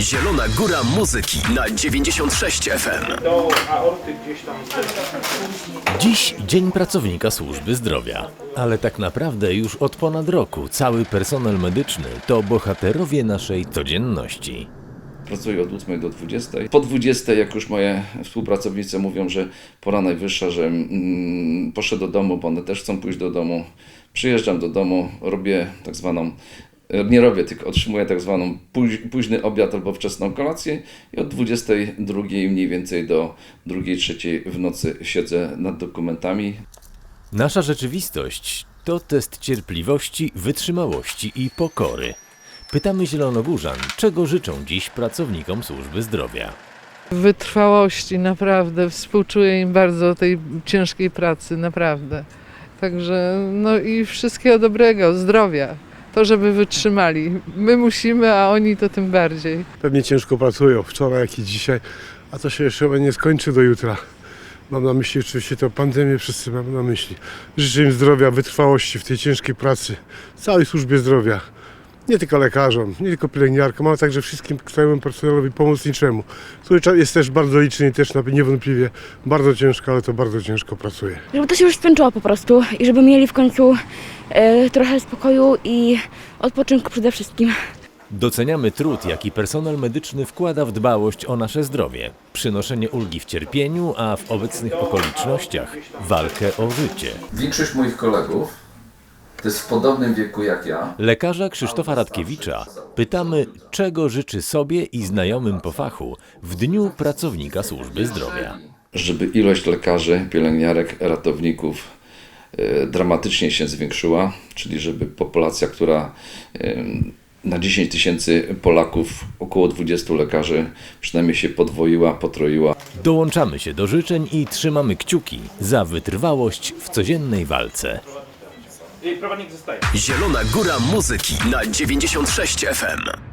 Zielona Góra Muzyki na 96 FM. do aorty gdzieś tam. Dziś Dzień Pracownika Służby Zdrowia. Ale tak naprawdę już od ponad roku cały personel medyczny to bohaterowie naszej codzienności. Pracuję od 8 do 20. Po 20, jak już moje współpracownice mówią, że pora najwyższa, że mm, poszedł do domu, bo one też chcą pójść do domu. Przyjeżdżam do domu, robię tak zwaną, nie robię, tylko otrzymuję tak zwaną póź, późny obiad albo wczesną kolację i od 22 mniej więcej do 2-3 w nocy siedzę nad dokumentami. Nasza rzeczywistość to test cierpliwości, wytrzymałości i pokory. Pytamy Zielonogórzan, czego życzą dziś pracownikom służby zdrowia. wytrwałości, naprawdę. Współczuję im bardzo tej ciężkiej pracy, naprawdę. Także, no i wszystkiego dobrego, zdrowia. To, żeby wytrzymali. My musimy, a oni to tym bardziej. Pewnie ciężko pracują, wczoraj jak i dzisiaj, a to się jeszcze nie skończy do jutra. Mam na myśli oczywiście tę pandemię, wszyscy mamy na myśli. Życzę im zdrowia, wytrwałości w tej ciężkiej pracy, całej służbie zdrowia. Nie tylko lekarzom, nie tylko pielęgniarkom, ale także wszystkim całemu personelowi pomocniczemu, który jest też bardzo liczny i też niewątpliwie bardzo ciężko, ale to bardzo ciężko pracuje. Żeby to się już skończyło po prostu i żeby mieli w końcu e, trochę spokoju i odpoczynku przede wszystkim. Doceniamy trud, jaki personel medyczny wkłada w dbałość o nasze zdrowie, przynoszenie ulgi w cierpieniu, a w obecnych okolicznościach walkę o życie. Większość moich kolegów to jest w podobnym wieku jak ja. Lekarza Krzysztofa Radkiewicza pytamy, czego życzy sobie i znajomym po fachu w Dniu Pracownika Służby Zdrowia. żeby ilość lekarzy, pielęgniarek, ratowników e, dramatycznie się zwiększyła, czyli żeby populacja, która e, na 10 tysięcy Polaków, około 20 lekarzy, przynajmniej się podwoiła, potroiła. Dołączamy się do życzeń i trzymamy kciuki za wytrwałość w codziennej walce. Zostaje. Zielona Góra Muzyki na 96 FM.